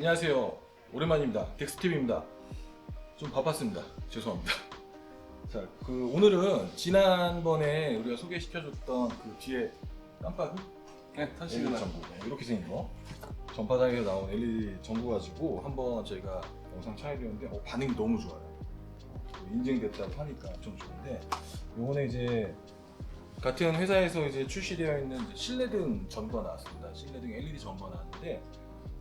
안녕하세요. 오랜만입니다. 덱스TV입니다. 좀 바빴습니다. 죄송합니다. 자, 그 오늘은 지난번에 우리가 소개시켜줬던 그 뒤에 깜빡이? 네, LED 전구 네, 이렇게 생긴 거 전파장에서 나온 LED 전구 가지고 한번 저희가 영상 촬영했는데 어, 반응이 너무 좋아요. 어, 인증됐다고 하니까 좀 좋은데 요번에 이제 같은 회사에서 이제 출시되어 있는 이제 실내등 전구가 나왔습니다. 실내등 LED 전구가 나왔는데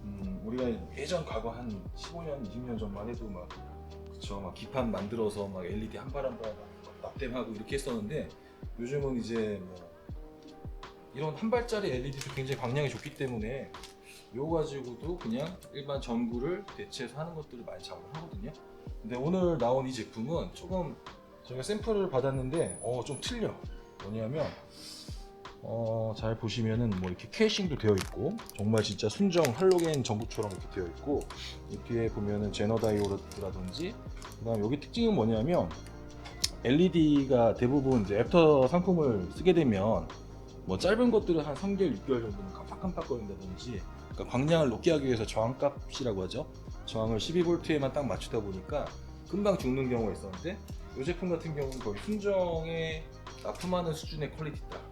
음, 우리가 예전 과거 한 15년, 20년 전만 해도 막 그쵸 막 기판 만들어서 막 LED 한 발 한발 납땜하고 이렇게 했었는데 요즘은 이제 뭐 이런 한 발짜리 LED도 굉장히 광량이 좋기 때문에 이거 가지고도 그냥 일반 전구를 대체해서 하는 것들을 많이 작업을 하거든요. 근데 오늘 나온 이 제품은 조금 저희가 샘플을 받았는데 어 좀 틀려. 뭐냐면 어, 잘 보시면은 뭐 이렇게 캐싱도 되어 있고 정말 진짜 순정 할로겐 전구처럼 이렇게 되어 있고 이 뒤에 보면은 제너 다이오드라든지 그다음 여기 특징은 뭐냐면 LED가 대부분 이제 애프터 상품을 쓰게 되면 뭐 짧은 것들은 한 3개월, 6개월 정도는 깜빡깜빡거린다든지 그러니까 광량을 높게 하기 위해서 저항값이라고 하죠. 저항을 12V에만 딱 맞추다 보니까 금방 죽는 경우가 있었는데 이 제품 같은 경우는 거의 순정에 납품하는 수준의 퀄리티다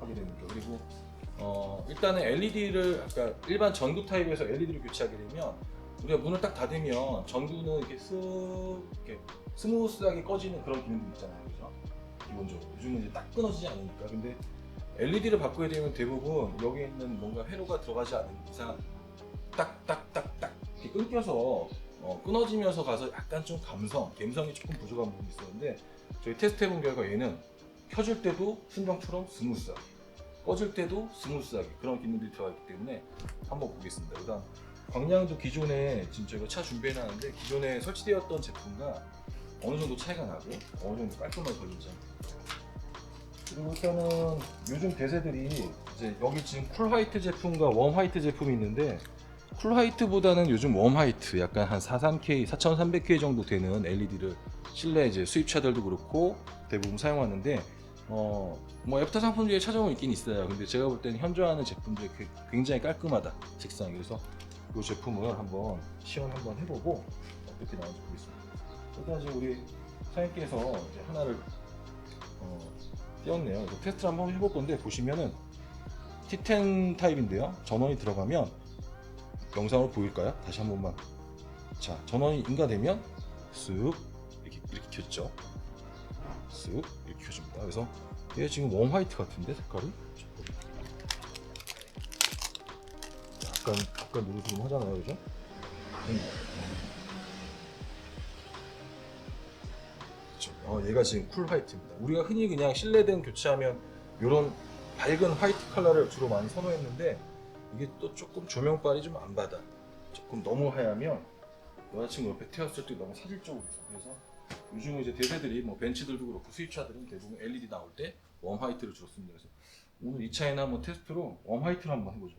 하게 됩니다. 그리고 어, 일단은 LED를 아까 일반 전구 타입에서 LED를 교체하게 되면 우리가 문을 딱 닫으면 전구는 이렇게 쓱 이렇게 스무스하게 꺼지는 그런 기능도 있잖아요, 그죠? 기본적으로 요즘은 이제 딱 끊어지지 않으니까 근데 LED를 바꾸게 되면 대부분 여기 있는 뭔가 회로가 들어가지 않은 이상 딱딱딱딱 이렇게 끊겨서 어, 끊어지면서 가서 약간 좀 감성, 감성이 조금 부족한 부분이 있었는데 저희 테스트 해본 결과 얘는 켜줄 때도 순정처럼 스무스하게 꺼질 때도 스무스하게 그런 기능들이 들어가 있기 때문에 한번 보겠습니다. 일단 광량도 기존에 지금 저희가 차 준비해놨는데 기존에 설치되었던 제품과 어느 정도 차이가 나고 어느 정도 깔끔하게 걸리지 그리고 일단은 요즘 대세들이 이제 여기 지금 쿨 화이트 제품과 웜 화이트 제품이 있는데 쿨 화이트보다는 요즘 웜 화이트 약간 한 43K, 4300K 정도 되는 LED를 실내 이제 수입차들도 그렇고 대부분 사용하는데 어, 뭐 애프터 상품 중에 찾아보면 있긴 있어요. 근데 제가 볼 때는 현저하는 제품들이 그- 굉장히 깔끔하다 색상이 그래서 이 제품을 한번 시연 한번 해보고 어떻게 나오는지 보겠습니다. 일단 지금 우리 사장님께서 이제 하나를 어, 띄웠네요. 그래서 테스트를 한번 해볼 건데 보시면은 T10 타입인데요. 전원이 들어가면 영상으로 보일까요? 다시 한 번만. 자, 전원이 인가되면 쓱 이렇게 이렇게 켜죠. 쓱 켜줍니다. 그래서 얘 지금 웜 화이트 같은데 색깔이? 약간 약간 누르스름 하잖아요, 그죠? 음. 그쵸. 어, 얘가 지금 쿨 화이트입니다. 우리가 흔히 그냥 실내등 교체하면 이런 밝은 화이트 컬러를 주로 많이 선호했는데 이게 또 조금 조명빨이 좀 안 받아. 조금 너무 하얗면 여자친구 옆에 태웠을 때 너무 사질적으로. 그래서 요즘은 이제 대세들이 뭐 벤츠들도 그렇고 수입차들은 대부분 LED 나올 때 웜 화이트를 주로 씁니다. 그래서 오늘 이 차에는 한번 테스트로 웜 화이트를 한번 해보죠.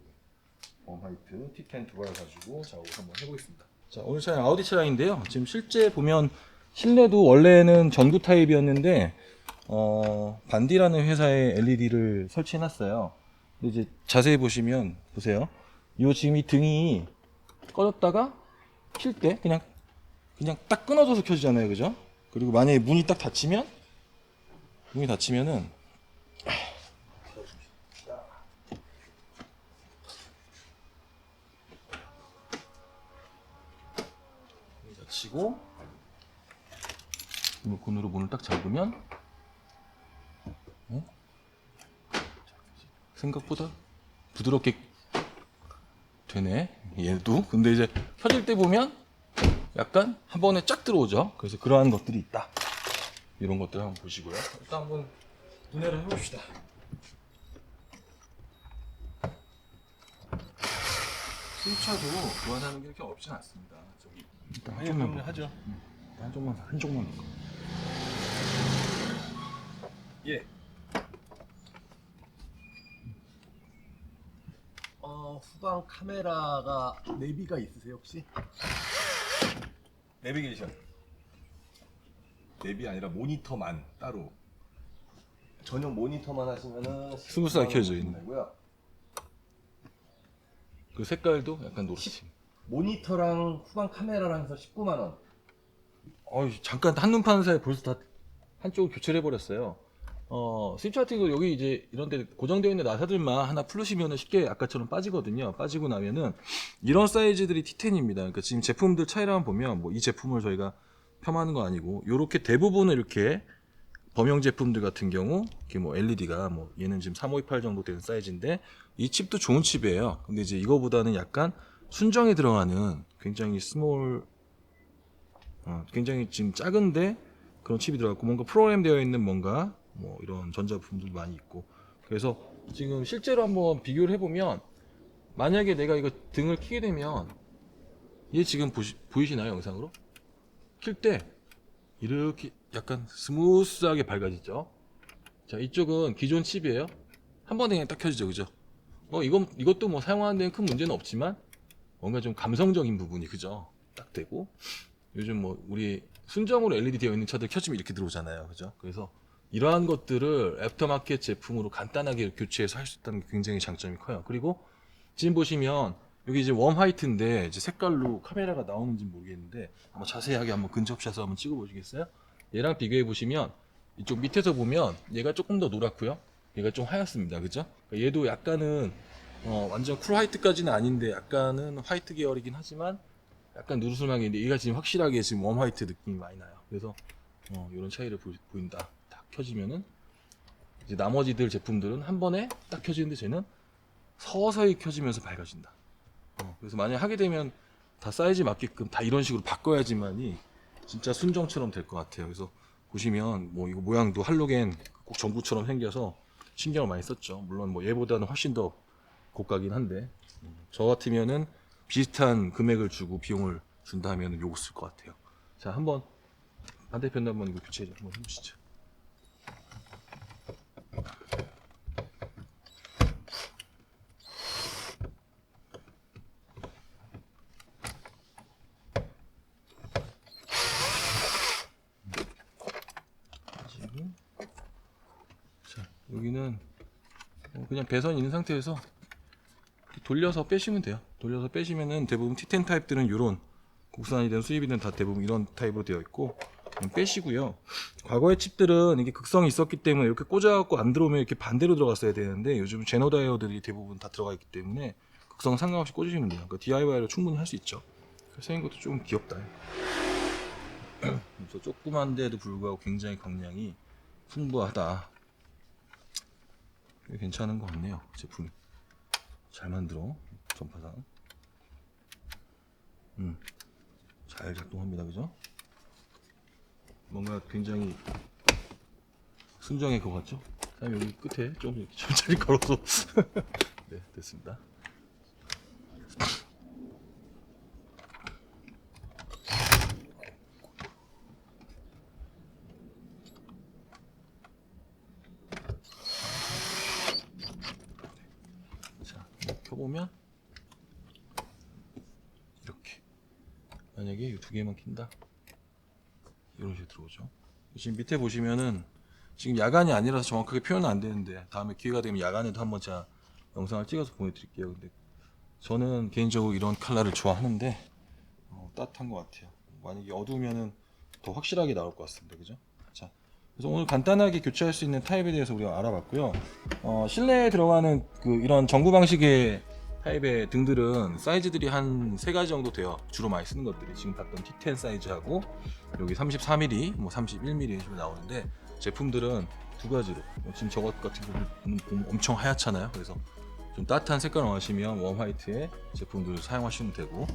웜 화이트 T10 두 발 가지고 작업을 한번 해보겠습니다. 자 오늘 차량 아우디 차량인데요. 지금 실제 보면 실내도 원래는 전구 타입이었는데 어, 반디라는 회사의 LED를 설치해놨어요. 이제 자세히 보시면 보세요. 이 지금 이 등이 꺼졌다가 킬 때 그냥 그냥 딱 끊어져서 켜지잖아요, 그죠? 그리고 만약에 문이 딱 닫히면 문이 닫히면은 문이 닫히고 리모컨으로 문을 딱 잠그면 어? 생각보다 부드럽게 되네 얘도 근데 이제 켜질 때 보면 약간 한 번에 쫙 들어오죠 그래서 그러한 것들이 있다 이런 것들 한번 보시고요 일단 한번 눈회를 해봅시다 수입차도 교환하는 게 이렇게 없진 않습니다 저기 일단 한쪽만 봐. 하죠. 한쪽만 봐, 한쪽만 봐. 예. 어, 후방 카메라가 내비가 있으세요 혹시? 내비게이션 내비 아니라 모니터만 따로 전용 모니터만 하시면은 스무스하게 켜져 있네. 고요 그 색깔도 약간 노릇이 모니터랑 후방 카메라랑 해서 19만 원. 어 잠깐 한눈 파는 사이에 벌써 다 한쪽을 교체를 해버렸어요. 어, 같은 거 여기 이제 이런 데 고정되어 있는 나사들만 하나 풀으시면은 쉽게 아까처럼 빠지거든요. 빠지고 나면은 이런 사이즈들이 T10입니다. 그러니까 지금 제품들 한번 보면 뭐 이 제품을 저희가 폄하하는 거 아니고 요렇게 대부분은 이렇게 범용 제품들 같은 경우 이렇게 뭐 LED가 뭐 얘는 지금 3528 정도 되는 사이즈인데 이 칩도 좋은 칩이에요. 근데 이제 이거보다는 약간 순정에 들어가는 굉장히 스몰 어, 굉장히 지금 작은데 그런 칩이 들어갔고 뭔가 프로그램 되어 있는 뭔가 뭐 이런 전자부품들도 많이 있고 그래서 지금 실제로 한번 비교를 해보면 만약에 내가 이거 등을 키게 되면 얘 지금 보시, 보이시나요 영상으로? 킬 때 이렇게 약간 스무스하게 밝아지죠 자 이쪽은 기존 칩이에요 한 번에 그냥 딱 켜지죠 그죠 어 이건 이것도 뭐 사용하는 데는 큰 문제는 없지만 뭔가 좀 감성적인 부분이 그죠 딱 되고 요즘 뭐 우리 순정으로 LED 되어 있는 차들 켜지면 이렇게 들어오잖아요. 그죠? 그래서 이러한 것들을 애프터마켓 제품으로 간단하게 교체해서 할 수 있다는 게 굉장히 장점이 커요. 그리고 지금 보시면 여기 이제 웜 화이트인데 이제 색깔로 카메라가 나오는지 모르겠는데 한번 자세하게 한번 근접샷을 한번 찍어 보시겠어요? 얘랑 비교해 보시면 이쪽 밑에서 보면 얘가 조금 더 노랗고요. 얘가 좀 하얗습니다. 그죠? 그러니까 얘도 약간은 어, 완전 쿨 화이트까지는 아닌데 약간은 화이트 계열이긴 하지만 약간 있는데 얘가 지금 확실하게 지금 웜 화이트 느낌이 많이 나요. 그래서 어, 이런 차이를 보, 인다딱 켜지면은 이제 나머지들 제품들은 한 번에 딱 켜지는데 쟤는 서서히 켜지면서 밝아진다. 어, 그래서 만약 하게 되면 다 사이즈 맞게끔 다 이런 식으로 바꿔야지만이 진짜 순정처럼 될 것 같아요. 그래서 보시면 뭐 이거 모양도 할로겐 꼭 전구처럼 생겨서 신경을 많이 썼죠. 물론 뭐 얘보다는 훨씬 더 고가긴 한데 음, 저 같으면은 비슷한 금액을 주고 비용을 준다 하면 요거 쓸 것 같아요. 자, 한번 반대편도 한번 이거 교체 좀 한번 해보시죠. 지금 자, 여기는 어, 그냥 배선 있는 상태에서 돌려서 빼시면 돼요. 돌려서 빼시면은 대부분 T10 타입들은 이런 국산이든 수입이든 다 대부분 이런 타입으로 되어 있고 빼시고요. 과거의 칩들은 이게 극성이 있었기 때문에 이렇게 꽂아갖고 안 들어오면 이렇게 반대로 들어갔어야 되는데 요즘 제너 다이오들이 대부분 다 들어가 있기 때문에 극성 상관없이 꽂으시면 돼요. 그러니까 DIY로 충분히 할 수 있죠. 생긴 것도 좀 귀엽다. 그래서 조그만데도 불구하고 굉장히 광량이 풍부하다. 꽤 괜찮은 것 같네요. 제품이. 잘 만들어 전파상 음 잘 작동합니다 그죠 뭔가 굉장히 순정의 것 같죠 그다음에 여기 끝에 좀 이렇게 천천히 걸어서 네 됐습니다 자 켜보면 이렇게. 만약에 이 두 개만 킨다? 이런 식으로 들어오죠. 지금 밑에 보시면은 지금 야간이 아니라서 정확하게 표현은 안 되는데 다음에 기회가 되면 야간에도 한번 제가 영상을 찍어서 보여드릴게요. 근데 저는 개인적으로 이런 컬러를 좋아하는데 어, 따뜻한 것 같아요. 만약에 어두우면은 더 확실하게 나올 것 같습니다. 그죠? 자 그래서 오늘 간단하게 교체할 수 있는 타입에 대해서 우리가 알아봤고요 어, 실내에 들어가는 그 이런 전구 방식의 타입의 등들은 사이즈들이 한 세 가지 정도 돼요. 주로 많이 쓰는 것들이 지금 봤던 T10 사이즈하고 여기 34mm, 뭐 31mm 이런 식으로 나오는데 제품들은 두 가지로 뭐 지금 저것 같은 경우는 보면 엄청 하얗잖아요. 그래서 좀 따뜻한 색깔 원하시면 웜 화이트의 제품들 사용하시면 되고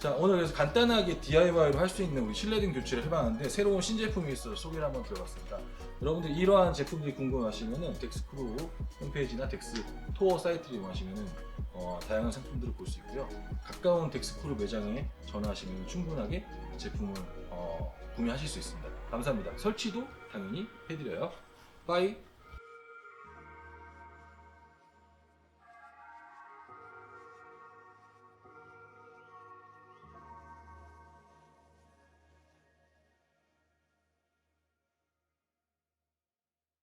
자 오늘 그래서 간단하게 DIY로 할 수 있는 우리 실내등 교체를 해봤는데 새로운 신제품이 있어서 소개를 한번 드려봤습니다. 여러분들 이러한 제품들이 궁금하시면은 덱스크루 홈페이지나 덱스 토어 사이트를 이용하시면은 어, 다양한 상품들을 볼 수 있고요. 가까운 덱스크루 매장에 전화하시면 충분하게 제품을 어, 구매하실 수 있습니다. 감사합니다. 설치도 당연히 해드려요. 빠이.